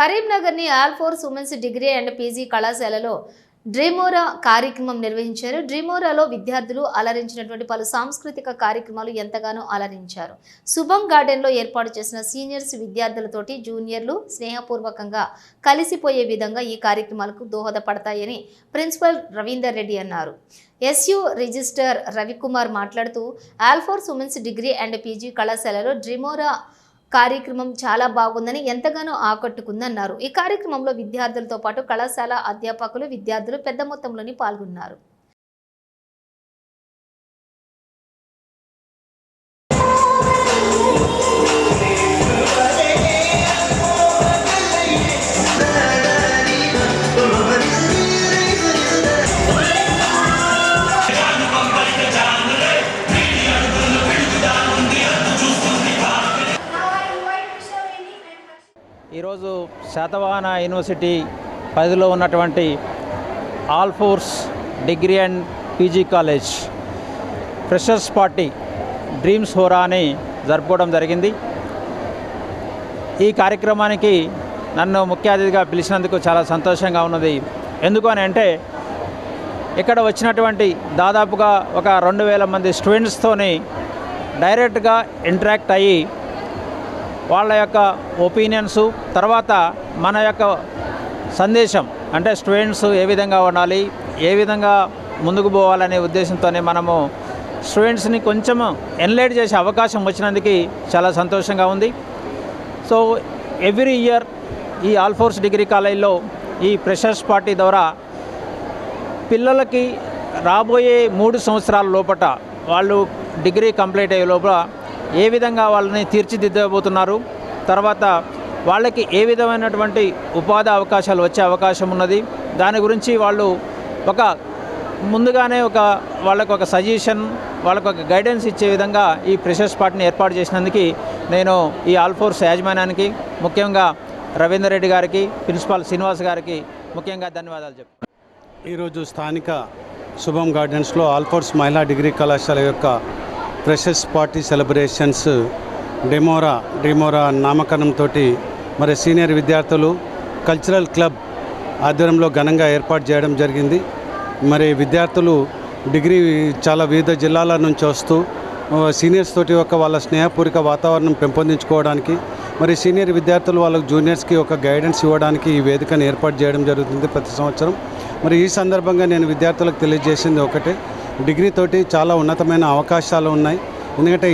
కరీంనగర్ని Alphores women's degree and PG కళాశాలలో డ్రీమోరా కార్యక్రమం నిర్వహించారు. డ్రీమోరాలో విద్యార్థులు అలరించినటువంటి పలు సాంస్కృతిక కార్యక్రమాలు ఎంతగానో అలరించారు. శుభం గార్డెన్లో ఏర్పాటు చేసిన సీనియర్స్ విద్యార్థులతోటి జూనియర్లు స్నేహపూర్వకంగా కలిసిపోయే విధంగా ఈ కార్యక్రమాలకు దోహదపడతాయని ప్రిన్సిపల్ రవీందర్ రెడ్డి అన్నారు. ఎస్యు రిజిస్టర్ రవికుమార్ మాట్లాడుతూ Alphores women's degree and PG కళాశాలలో డ్రిమోరా కార్యక్రమం చాలా బాగుందని ఎంతగానో ఆకట్టుకుందన్నారు. ఈ కార్యక్రమంలో విద్యార్థులతో పాటు కళాశాల అధ్యాపకులు విద్యార్థులు పెద్ద మొత్తంలోని పాల్గొన్నారు. ఈరోజు శాతవాహన యూనివర్సిటీ పరిధిలో ఉన్నటువంటి Alphores degree and PG college freshers party Dreamora అని జరుపుకోవడం జరిగింది. ఈ కార్యక్రమానికి నన్ను ముఖ్య అతిథిగా పిలిచినందుకు చాలా సంతోషంగా ఉన్నది. ఎందుకు అని అంటే ఇక్కడ వచ్చినటువంటి దాదాపుగా ఒక రెండు వేల మంది స్టూడెంట్స్తోని డైరెక్ట్గా ఇంటరాక్ట్ అయ్యి వాళ్ళ యొక్క ఒపీనియన్స్ తర్వాత మన యొక్క సందేశం అంటే స్టూడెంట్స్ ఏ విధంగా ఉండాలి ఏ విధంగా ముందుకు పోవాలనే ఉద్దేశంతోనే మనము స్టూడెంట్స్ని కొంచెం ఎన్లైట్ చేసే అవకాశం వచ్చినందుకు చాలా సంతోషంగా ఉంది. సో ఎవ్రీ ఇయర్ ఈ ఆల్ఫోర్స్ డిగ్రీ కాలేజీలో ఈ ఫ్రెషర్స్ పార్టీ ద్వారా పిల్లలకి రాబోయే మూడు సంవత్సరాల లోపట వాళ్ళు డిగ్రీ కంప్లీట్ అయ్యే లోపల ఏ విధంగా వాళ్ళని తీర్చిదిద్దబోతున్నారు? తర్వాత వాళ్ళకి ఏ విధమైనటువంటి ఉపాధి అవకాశాలు వచ్చే అవకాశం ఉన్నది? దాని గురించి వాళ్ళు ఒక ముందుగానే ఒక వాళ్ళకు ఒక సజెషన్ వాళ్ళకు ఒక గైడెన్స్ ఇచ్చే విధంగా ఈ ప్రెషర్స్ పార్టీని ఏర్పాటు చేసినందుకు నేను ఈ ఆల్ఫోర్స్ యాజమాన్యానికి ముఖ్యంగా రవీందర్ రెడ్డి గారికి ప్రిన్సిపాల్ శ్రీనివాస్ గారికి ముఖ్యంగా ధన్యవాదాలు చెప్తాను ఈరోజు స్థానిక శుభం గార్డెన్స్లో ఆల్ఫోర్స్ మహిళా డిగ్రీ కళాశాల యొక్క ఫ్రెషర్స్ పార్టీ సెలబ్రేషన్స్ డెమోరా డిమోరా నామకరణంతో మరి సీనియర్ విద్యార్థులు కల్చరల్ క్లబ్ ఆధ్వర్యంలో ఘనంగా ఏర్పాటు చేయడం జరిగింది. మరి విద్యార్థులు డిగ్రీ చాలా వివిధ జిల్లాల నుంచి వస్తూ సీనియర్స్ తోటి ఒక వాళ్ళ స్నేహపూరిక వాతావరణం పెంపొందించుకోవడానికి మరి సీనియర్ విద్యార్థులు వాళ్ళ జూనియర్స్కి ఒక గైడెన్స్ ఇవ్వడానికి ఈ వేదికను ఏర్పాటు చేయడం జరుగుతుంది ప్రతి సంవత్సరం. మరి ఈ సందర్భంగా నేను విద్యార్థులకు తెలియజేసింది ఒకటే డిగ్రీ తోటి చాలా ఉన్నతమైన అవకాశాలు ఉన్నాయి. ఎందుకంటే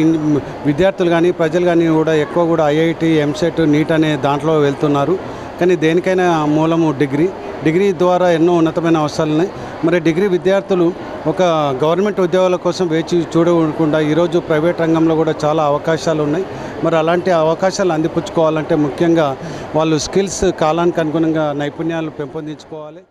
విద్యార్థులు కానీ ప్రజలు కానీ కూడా ఎక్కువ కూడా ఐఐటి ఎంసెట్ నీట్ అనే దాంట్లో వెళ్తున్నారు. కానీ దేనికైనా మూలము డిగ్రీ. డిగ్రీ ద్వారా ఎన్నో ఉన్నతమైన అవసరాలు ఉన్నాయి. మరి డిగ్రీ విద్యార్థులు ఒక గవర్నమెంట్ ఉద్యోగాల కోసం వేచి చూడకుండా ఈరోజు ప్రైవేట్ రంగంలో కూడా చాలా అవకాశాలు ఉన్నాయి. మరి అలాంటి అవకాశాలు అందిపుచ్చుకోవాలంటే ముఖ్యంగా వాళ్ళు స్కిల్స్ కాలానికి అనుగుణంగా నైపుణ్యాలు పెంపొందించుకోవాలి.